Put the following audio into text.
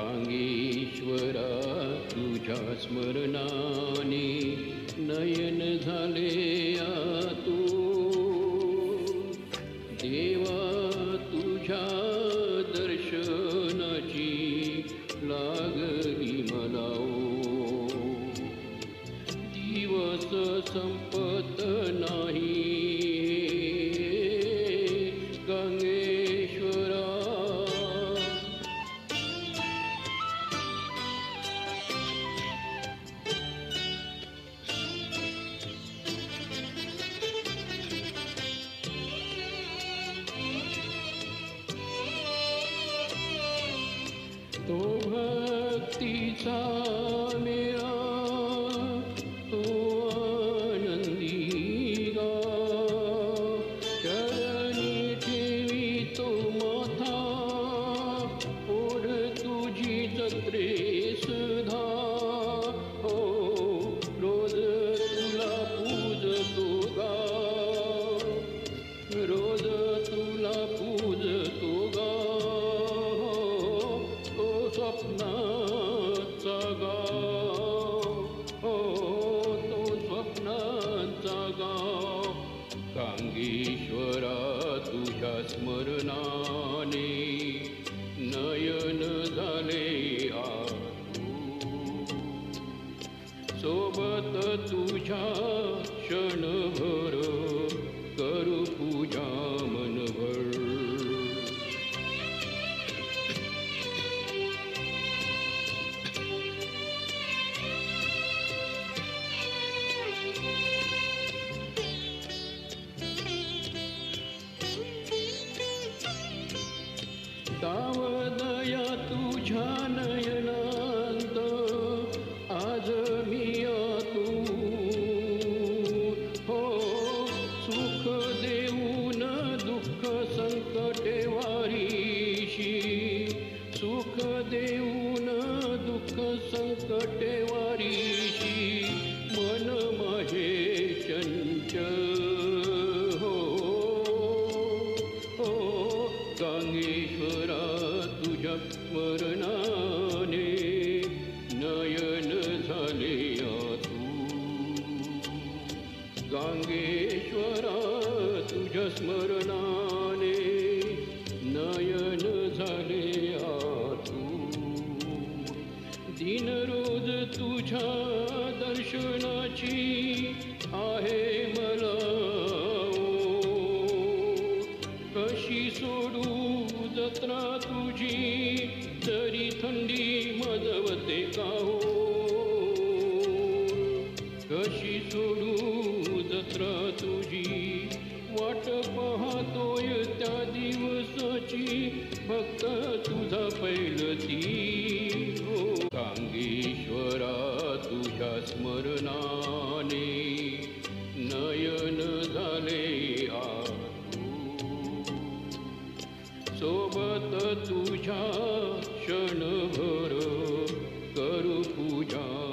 सांगीश्वरा तुझ्या स्मरणाने नयन झाले तू देवा तुझ्या दर्शनाची लागली मला ओ. दिवस संपत नाही 地走 तुझ्या नयन झाले सोबत तुझ्या क्षणभर करू पूजा मनभर. तावदया तुझ्या नयनांत आज मी तू हो सुख देऊन दुःख संकटे वारीशी. सुख देऊन दुःख संकटे वारी स्मरणाने नयन झाले तू गांगेश्वरा तुझ्या स्मरणाने नयन झाले तू दिन रोज तुझ्या दर्शनाची आहे मला कशी सोडू जत्रा तुझी? थंडी मजवते का हो कशी सोडू जत्रा तुझी? वाट पाहतोय त्या दिवसाची फक्त तुझा पैलती हो कांगेश्वरा तुझ्या स्मरणाने सोबत तुझ्या क्षणभर करू पूजा